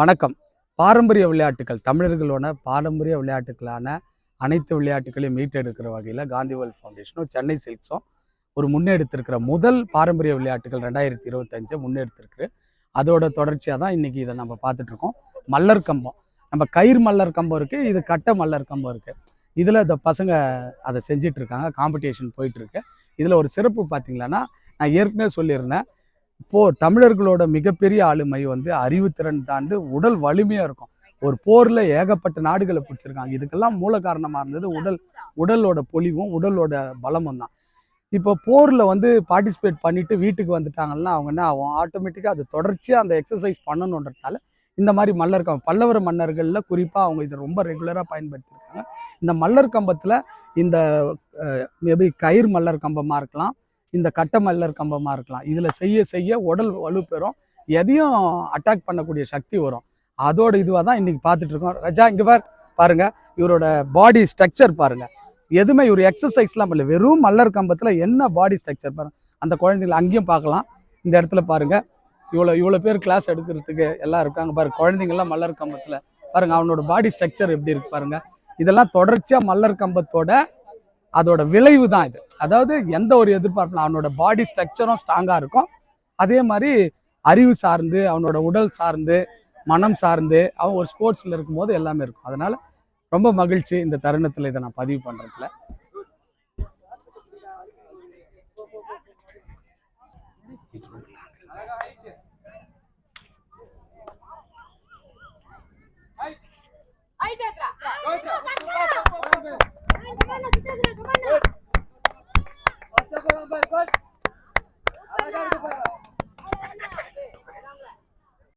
வணக்கம். பாரம்பரிய விளையாட்டுகள் தமிழர்களோட பாரம்பரிய விளையாட்டுகளான அனைத்து விளையாட்டுகளையும் மீட்டெடுக்கிற வகையில் காந்திவேல் ஃபவுண்டேஷனும் சென்னை சில்க்ஸும் ஒரு முன்னெடுத்திருக்கிற முதல் பாரம்பரிய விளையாட்டுகள் ரெண்டாயிரத்தி இருபத்தஞ்சை முன்னெடுத்திருக்கு. அதோட தொடர்ச்சியாக தான் இன்றைக்கி இதை நம்ம பார்த்துட்ருக்கோம் மல்லர் கம்பம். நம்ம கயிறு மல்லர் கம்பம் இருக்குது இது கட்ட மல்லர் கம்பம் இருக்குது இதில் இந்த பசங்க அதை செஞ்சிட்ருக்காங்க காம்படிஷன் போயிட்டுருக்கு இதில் ஒரு சிறப்பு பார்த்திங்களான்னா நான் ஏற்கனவே சொல்லியிருந்தேன் போர் தமிழர்களோட மிகப்பெரிய ஆளுமை வந்து அறிவுத்திறன் தாண்டு உடல் வலிமையாக இருக்கும். ஒரு போரில் ஏகப்பட்ட நாடுகளை பிடிச்சிருக்காங்க. இதுக்கெல்லாம் மூல காரணமாக இருந்தது உடல் உடலோட பொலிவும் உடலோட பலமும் தான். இப்போ போரில் வந்து பார்ட்டிசிபேட் பண்ணிவிட்டு வீட்டுக்கு வந்துட்டாங்கன்னா அவங்க என்ன ஆகும்? ஆட்டோமேட்டிக்காக அது தொடர்ச்சியாக அந்த எக்ஸசைஸ் பண்ணணுன்றதுனால இந்த மாதிரி மல்லர் கம்பம் பல்லவர மன்னர்களில் குறிப்பாக அவங்க இதை ரொம்ப ரெகுலராக பயன்படுத்தியிருக்காங்க. இந்த மல்லர் கம்பத்தில் இந்த மேபி கயிறு மல்லர் கம்பமாக இருக்கலாம். இந்த கட்டமல்லர் கம்பமாக இருக்கலாம். இதில் செய்ய செய்ய உடல் வலுப்பெறும் எதையும் அட்டாக் பண்ணக்கூடிய சக்தி வரும். அதோட இதுவாக தான் இன்றைக்கி பார்த்துட்ருக்கோம் ரஜா இங்கே பார் பாருங்கள் இவரோட பாடி ஸ்ட்ரக்சர் பாருங்கள் எதுவுமே இவர் எக்ஸசைஸ்லாம் பண்ணல. வெறும் மல்லர் கம்பத்தில் என்ன பாடி ஸ்ட்ரக்சர் பாருங்க. அந்த குழந்தைங்களை அங்கேயும் பார்க்கலாம். இந்த இடத்துல பாருங்கள் இவ்வளோ இவ்வளோ பேர் கிளாஸ் எடுக்கிறதுக்கு எல்லாம் இருக்காங்க. பாருங்க குழந்தைங்கள்லாம் மல்லர் கம்பத்தில். பாருங்கள் அவனோட பாடி ஸ்ட்ரக்சர் எப்படி இருக்கு பாருங்கள் இதெல்லாம் தொடர்ச்சியாக மல்லர் கம்பத்தோட அதோட விளைவு தான் இது. அதாவது எந்த ஒரு எதிர்பார்ப்பும் அவனோட பாடி ஸ்ட்ரக்சரும் ஸ்ட்ராங்காக இருக்கும். அதே மாதிரி அறிவு சார்ந்து அவனோட உடல் சார்ந்து மனம் சார்ந்து அவன் ஒரு ஸ்போர்ட்ஸில் இருக்கும்போது எல்லாமே இருக்கும். அதனால் ரொம்ப மகிழ்ச்சி இந்த தருணத்தில் இதை நான் பதிவு பண்ணுறதுல Ahí te atrás. Aç bakalım ben kaç. Hadi hadi bakalım.